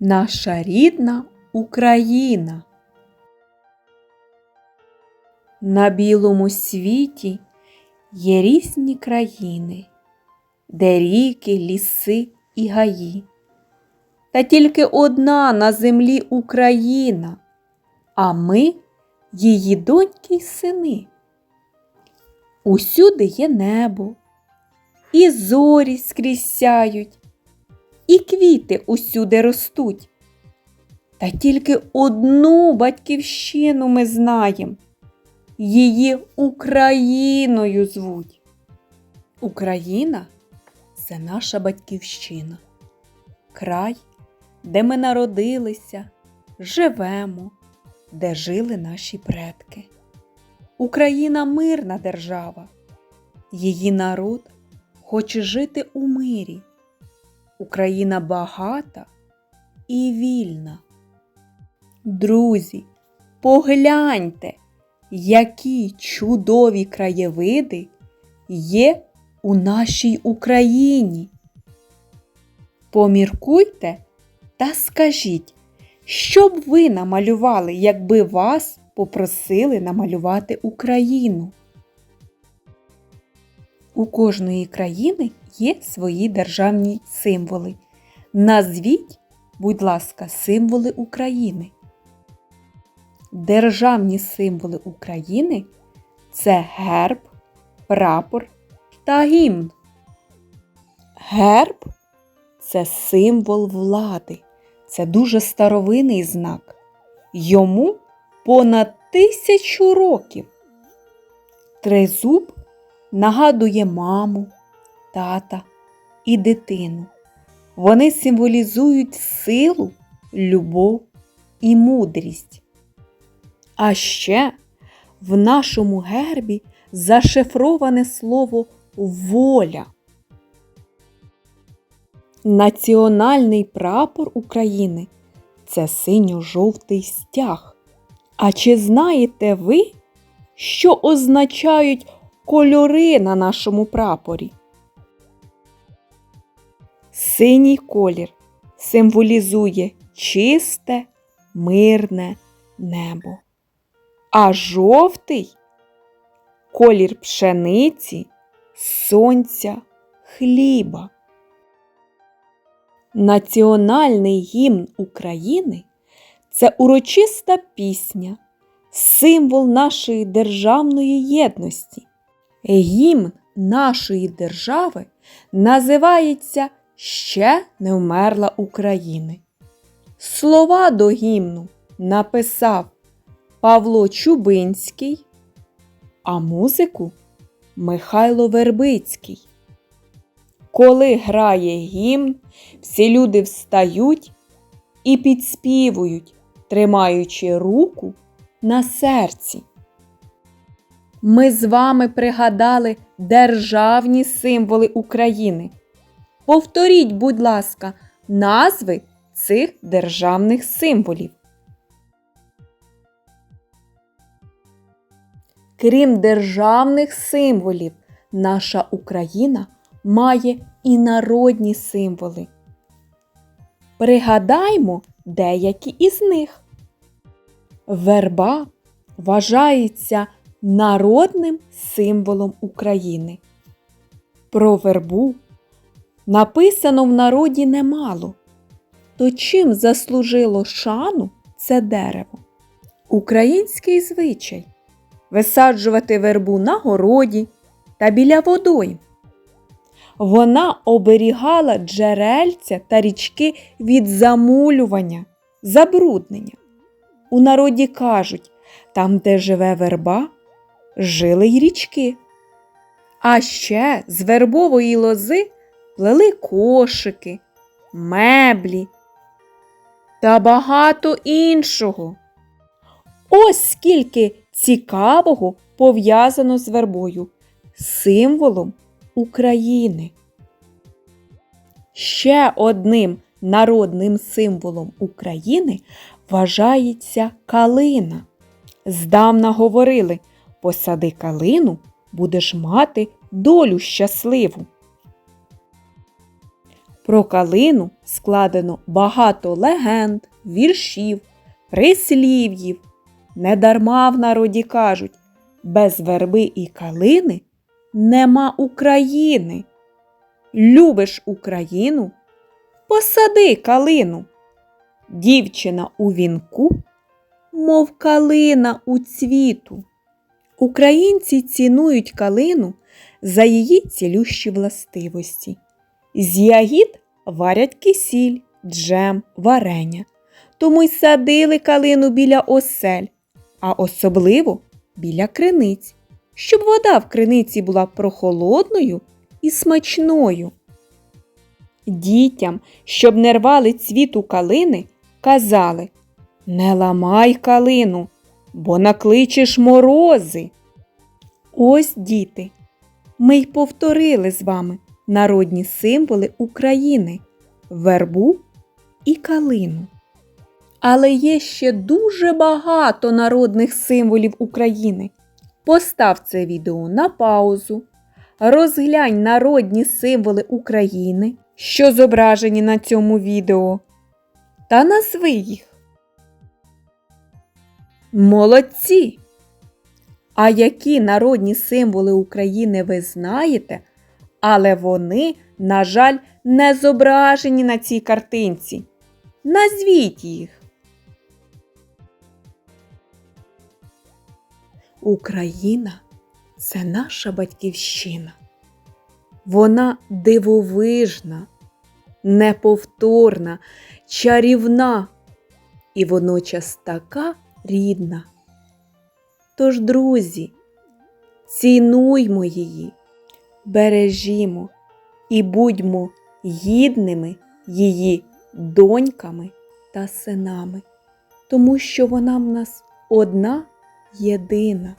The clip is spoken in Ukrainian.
наша рідна Україна. На білому світі є різні країни, де ріки, ліси і гаї. Та тільки одна на землі Україна, а ми її доньки й сини. Усюди є небо, і зорі скрізь сяють, і квіти усюди ростуть. Та тільки одну батьківщину ми знаємо. Її Україною звуть. Україна це наша батьківщина, край, де ми народилися, живемо, де жили наші предки. Україна мирна держава, її народ хоче жити у мирі. Україна багата і вільна. Друзі, погляньте, які чудові краєвиди є у нашій Україні. Поміркуйте та скажіть, що б ви намалювали, якби вас попросили намалювати Україну? У кожної країни є свої державні символи. Назвіть, будь ласка, символи України. Державні символи України це герб, прапор та гімн. Герб це символ влади. Це дуже старовинний знак. Йому понад тисячу років. Тризуб нагадує маму, тата і дитину. Вони символізують силу, любов і мудрість. А ще в нашому гербі зашифроване слово воля. Національний прапор України це синьо-жовтий стяг. А чи знаєте ви, що означають кольори на нашому прапорі? Синій колір символізує чисте, мирне небо. А жовтий колір пшениці, сонця, хліба. Національний гімн України це урочиста пісня, символ нашої державної єдності. Гімн нашої держави називається Ще не вмерла України. Слова до гімну написав Павло Чубинський, а музику Михайло Вербицький. Коли грає гімн, всі люди встають і підспівують, тримаючи руку на серці. Ми з вами пригадали державні символи України. Повторіть, будь ласка, назви цих державних символів. Крім державних символів, наша Україна має і народні символи. Пригадаймо деякі із них. Верба вважається народним символом України. Про вербу написано в народі немало. То чим заслужило шану це дерево? Український звичай висаджувати вербу на городі та біля водойм. Вона оберігала джерельця та річки від замулювання, забруднення. У народі кажуть, там, де живе верба, жили й річки. А ще з вербової лози плели кошики, меблі та багато іншого. Ось скільки цікавого пов'язано з вербою, символом України. Ще одним народним символом України вважається калина. Здавна говорили посади калину, будеш мати долю щасливу. Про калину складено багато легенд, віршів, прислів'їв. Недарма в народі кажуть, без верби і калини нема України. Любиш Україну? Посади калину. Дівчина у вінку, мов калина у цвіту. Українці цінують калину за її цілющі властивості. З ягід варять кисіль, джем, варення. Тому й садили калину біля осель, а особливо біля криниць, щоб вода в криниці була прохолодною і смачною. Дітям, щоб не рвали цвіту калини, казали Не ламай калину, бо накличеш морози. Ось, діти, ми й повторили з вами народні символи України вербу і калину. Але є ще дуже багато народних символів України. Постав це відео на паузу, розглянь народні символи України, що зображені на цьому відео, та назви їх. Молодці! А які народні символи України ви знаєте, але вони, на жаль, не зображені на цій картинці. Назвіть їх. Україна це наша батьківщина. Вона дивовижна, неповторна, чарівна і водночас така рідна. Тож, друзі, цінуймо її, бережімо і будьмо гідними її доньками та синами, тому що вона в нас одна єдина.